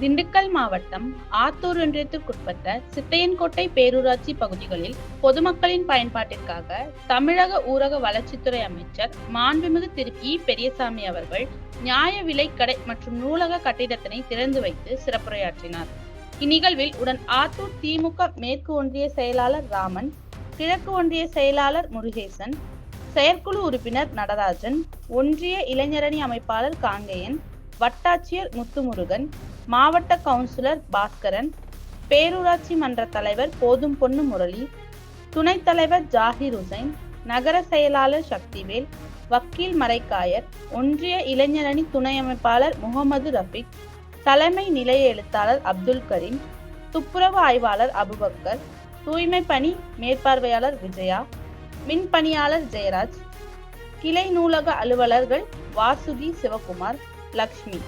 திண்டுக்கல் மாவட்டம் ஆத்தூர் ஒன்றியத்திற்குட்பட்ட சித்தையன்கோட்டை பேரூராட்சி பகுதிகளில் பொதுமக்களின் பயன்பாட்டிற்காக தமிழக ஊரக வளர்ச்சித்துறை அமைச்சர் மாண்புமிகு திரு இ பெரியசாமி அவர்கள் நியாய விலைக்கடை மற்றும் நூலக கட்டிடத்தினை திறந்து வைத்து சிறப்புரையாற்றினார். இந்நிகழ்வில் உடன் ஆத்தூர் திமுக மேற்கு ஒன்றிய செயலாளர் ராமன் கிழக்கு ஒன்றிய செயலாளர் முருகேசன் செயற்குழு உறுப்பினர் நடராஜன் ஒன்றிய இளைஞரணி அமைப்பாளர் காங்கேயன் வட்டாட்சியர் முத்துமுருகன் மாவட்ட கவுன்சிலர் பாஸ்கரன் பேரூராட்சி மன்ற தலைவர் போதும் பொன்னு முரளி துணைத் தலைவர் ஜாகிர் ஹுசைன் நகர செயலாளர் சக்திவேல் வக்கீல் மரைக்காயர் ஒன்றிய இளைஞரணி துணை அமைப்பாளர் முகமது ரஃபிக் தலைமை நிலைய எழுத்தாளர் அப்துல் கரீம் துப்புரவு ஆய்வாளர் அபுபக்கர் தூய்மை பணி மேற்பார்வையாளர் விஜயா மின் பணியாளர் ஜெயராஜ் கிளை நூலக அலுவலர்கள் வாசுகி சிவகுமார் லக்ஷ்மி.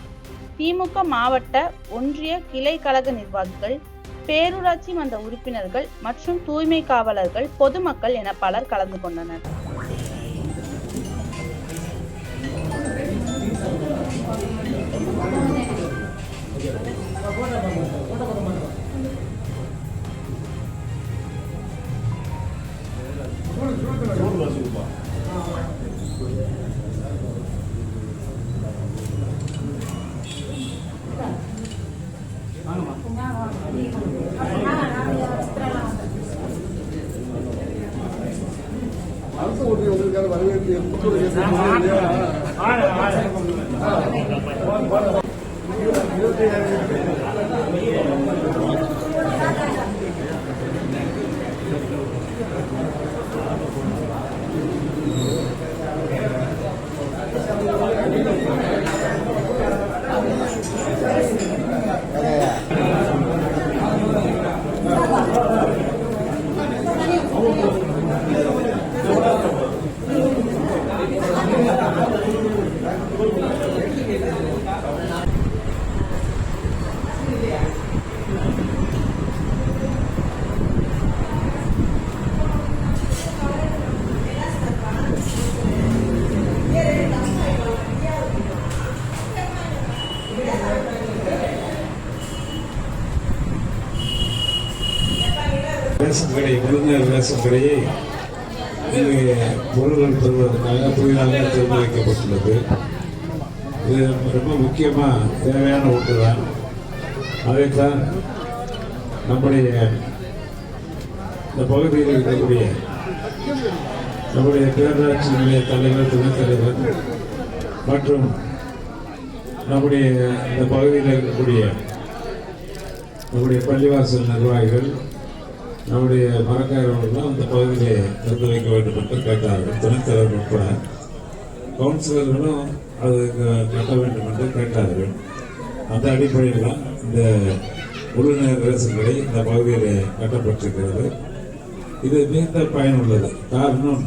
திமுக மாவட்ட ஒன்றிய கிளை கழக நிர்வாகிகள் பேரூராட்சி மன்ற உறுப்பினர்கள் மற்றும் தூய்மை காவலர்கள் பொதுமக்கள் என பலர் கலந்து கொண்டனர். அரசு ஒன்றிய வந்திருக்காரு வரவேற்பு? இருபத்தி ஏழு ரேஷன் கடை விருந்தினர் ரேஷன் கடையை பொருள்கள் பெறுவதற்காக புதிதாக திறந்து வைக்கப்பட்டுள்ளது இது ரொம்ப முக்கியமாக தேவையான ஒன்று தான் அதைத்தான் நம்முடைய இந்த பகுதியில் இருக்கக்கூடிய நம்முடைய பேரூராட்சி நிலைய தலைவர் துணைத் தலைவர் மற்றும் நம்முடைய இந்த பகுதியில் இருக்கக்கூடிய நம்முடைய பள்ளிவாசல் நிர்வாகிகள் நம்முடைய மரக்காரர்களும் அந்த பகுதியிலே திறந்து வைக்க வேண்டும் என்று கேட்டார்கள். துணைத்தலைவர் உட்பட கவுன்சிலர்களும் அது கட்ட வேண்டும் என்று கேட்டார்கள். அந்த அடிப்படையில் தான் இந்த உள்ளுநர் ரேசன் கடை இந்த பகுதியிலே கட்டப்பட்டிருக்கிறது. இது மிகுந்த பயனுள்ளது. காரணம்